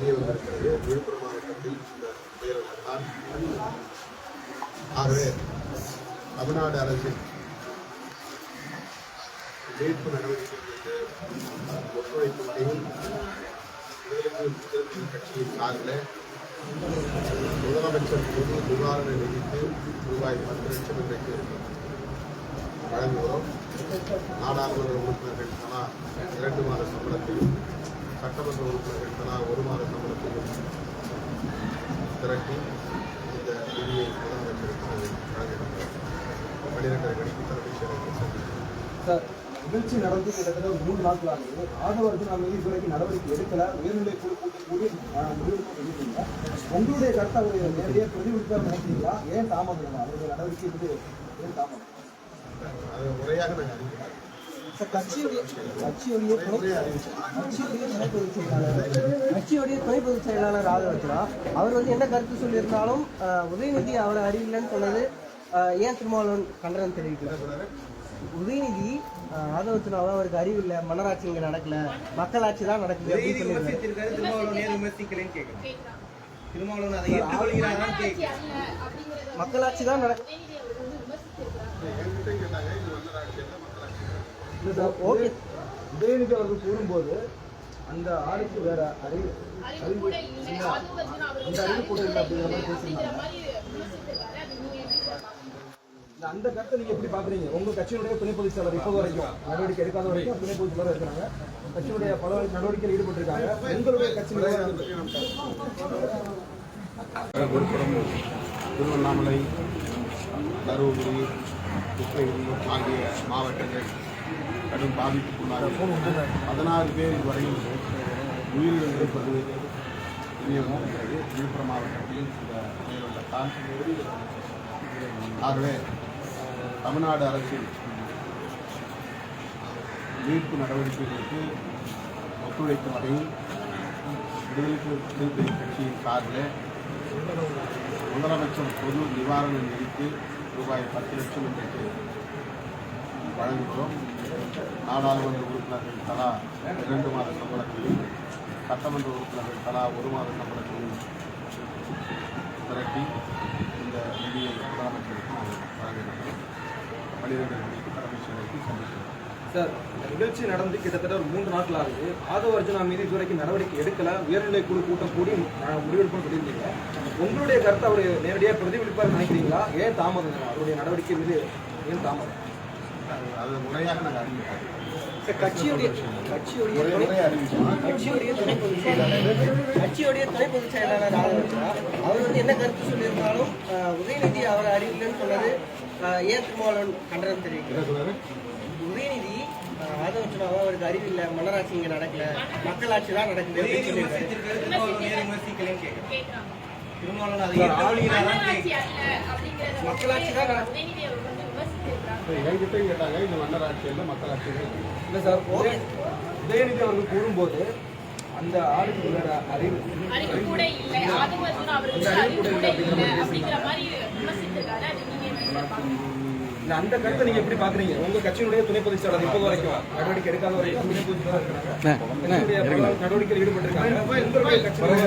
தெரிய வந்திருக்கிறது விழுப்புரம் மாவட்டத்தில் இந்த ஆகவே தமிழ்நாடு அரசின் மீட்பு நடவடிக்கைகளுக்கு ஒத்துழைக்கும் வகையில் விடுதலை கட்சியின் சார்பில் முதலமைச்சர் பொது நிவாரண நிதிக்கு ரூபாய் பத்து லட்சம் இன்றைக்கு வழங்குகிறோம். நாடாளுமன்ற உறுப்பினர்கள் தலா சட்டமன்ற உறுப்பினர்கள் தலா ஒரு மாத சம்பளத்தையும் திரட்டி இந்த நிதியை முதலமைச்சருக்கு வழங்குகின்றோம் பன்னிரெண்டரை மணிக்கு தலைமைச் சார் நிகழ்ச்சி நடந்து கிட்டத்தட்ட ஒரு மூணு நாட்கள் ஆகுது ஆதவர்கள் நாங்கள் இதுவரைக்கும் நடவடிக்கை எடுக்கல. உயர்நிலை குழு கூட்டம் கூடி முடிவெடுக்க சொல்லியிருக்கீங்க உங்களுடைய கருத்தை அவர் நேரடியாக பிரதிபலிப்பாக நினைக்கிறீங்களா? ஏன் தாமதம்? அவருடைய நடவடிக்கை ஏன் தாமதம்? அது முறையாக நாங்கள் அறிவிக்கிறோம் கட்சியுடைய கட்சியுடைய கட்சியுடைய துணை பொதுச் செயலாளர் கட்சியுடைய துணை பொதுச் செயலாளர் ஆதரவச்சா அவர் வந்து என்ன கருத்து சொல்லியிருந்தாலும் உதயநிதி அவரை அறிவில்லைன்னு சொன்னது ஏன் திருமாவளவன் கண்டனம் தெரிவிக்கல உதயநிதி ஆதவத்தினாவும் அவருக்கு அறிவில்லை மன்னராட்சி இங்க நடக்கல மக்களாட்சி தான் நடக்குது மக்களாட்சி தான் நடக்கு ஓகே. உதயநிதி அவர்கள் கூறும்போது அந்த ஆளுக்கு வேற அறிவு அறிவு இல்லை. அந்த அறிவு கூட இல்லை அப்படிங்கிற மாதிரி இந்த அந்த கருத்தை நீங்க எப்படி பாக்குறீங்க உங்க கட்சியினுடைய துணை பொதுச் செயலர் இப்போ வரைக்கும் நடவடிக்கை எடுக்காத வரைக்கும் துணை பொதுச் செயலர் இருக்கிறாங்க. கட்சியினுடைய பல நடவடிக்கையில் ஈடுபட்டிருக்காங்க. உங்களுடைய கட்சி நிர்வாகம் விழுப்புரம் திருவண்ணாமலை தருமபுரி கிருஷ்ணகிரி ஆகிய மாவட்டங்கள் கடும் பாதிப்புக்குள்ளாக பதினாறு பேர் வரையில் உயிரிழந்ததை பதிவு தெரிய வந்திருக்கிறது விழுப்புரம் மாவட்டத்தில் இந்த வெள்ளத்தால் ஆகவே தமிழ்நாடு அரசின் மீட்பு நடவடிக்கைகளுக்கு ஒத்துழைக்கும் வகையில் விடுதலை சிறுத்தைகள் கட்சியின் சார்பில் முதலமைச்சர் பொது நிவாரண நிதிக்கு ரூபாய் பத்து லட்சம் இன்றைக்கு வழங்குகிறோம். நாடாளுமன்ற உறுப்பினர்கள் தலா இரண்டு மாத சம்பளத்தையும் சட்டமன்ற உறுப்பினர்கள் தலா ஒரு மாத சம்பளத்தையும் திரட்டி இந்த நிதியை முதலமைச்சருக்கு வழங்கியிருக்கிறோம். வழங்குகிறோம் பன்னிரெண்டு மணிக்கு தலைமைச் செயலகத்தில் சந்திக்கிறோம். சார் இந்த நிகழ்ச்சி நடந்து கிட்டத்தட்ட ஒரு மூன்று நாட்கள் ஆகுது. ஆதவ அர்ஜுனா மீது இதுவரைக்கும் நடவடிக்கை எடுக்கல. உயர்நிலை குழு கூட்டம் கூடி முடிவெடுப்புன்னு சொல்லியிருந்தீங்க. உங்களுடைய கருத்தை அவர் நேரடியாக பிரதிபலிப்பார் நினைக்கிறீங்களா? ஏன் தாமதம்? அவருடைய நடவடிக்கை மீது ஏன் தாமதம்? அது- முறையாக நாங்கள் அறிவிப்போம் கட்சியுடைய கட்சியுடைய கட்சியுடைய துணை பொதுச் செயலாளர் கட்சியுடைய துணை பொதுச் செயலாளர் ஆதரவச்சா அவர். வந்து என்ன கருத்து சொல்லியிருந்தாலும் உதயநிதி அவரை அறிவில்லைன்னு சொன்னது திருமாவளவன் கண்டனம் சொல்றாரு உதயநிதி ஆதவச்சனாவும் அவருக்கு அறிவில்லை மன்னராட்சி இங்க நடக்கல மக்களாட்சி தான் நடக்குது மக்களாட்சி தான் நடக்குது என்கிட்ட கேட்டாங்க இது மன்னராட்சி இல்லை மக்களாட்சி இல்லை. இல்லை சார் உதய- உதயநிதி அவர்கள் கூறும்போது அந்த ஆளுக்கு வேற அறிவு. அறிவு கூட இல்லை. ஆதிமத்தின் அவருக்கு அறிவு கூட இல்லை அப்படிங்கிற மாதிரி விமர்சித்திருக்காரு. அது நீங்க என்ன பார்க்கணும் இல்லை அந்த கருத்தை நீங்க எப்படி பாக்குறீங்க? உங்க கட்சியினுடைய துணை பொதுச் செயலர் இப்போ வரைக்கும் நடவடிக்கை எடுக்காத வரைக்கும் துணை நடவடிக்கையில் ஈடுபட்டிருக்காங்க.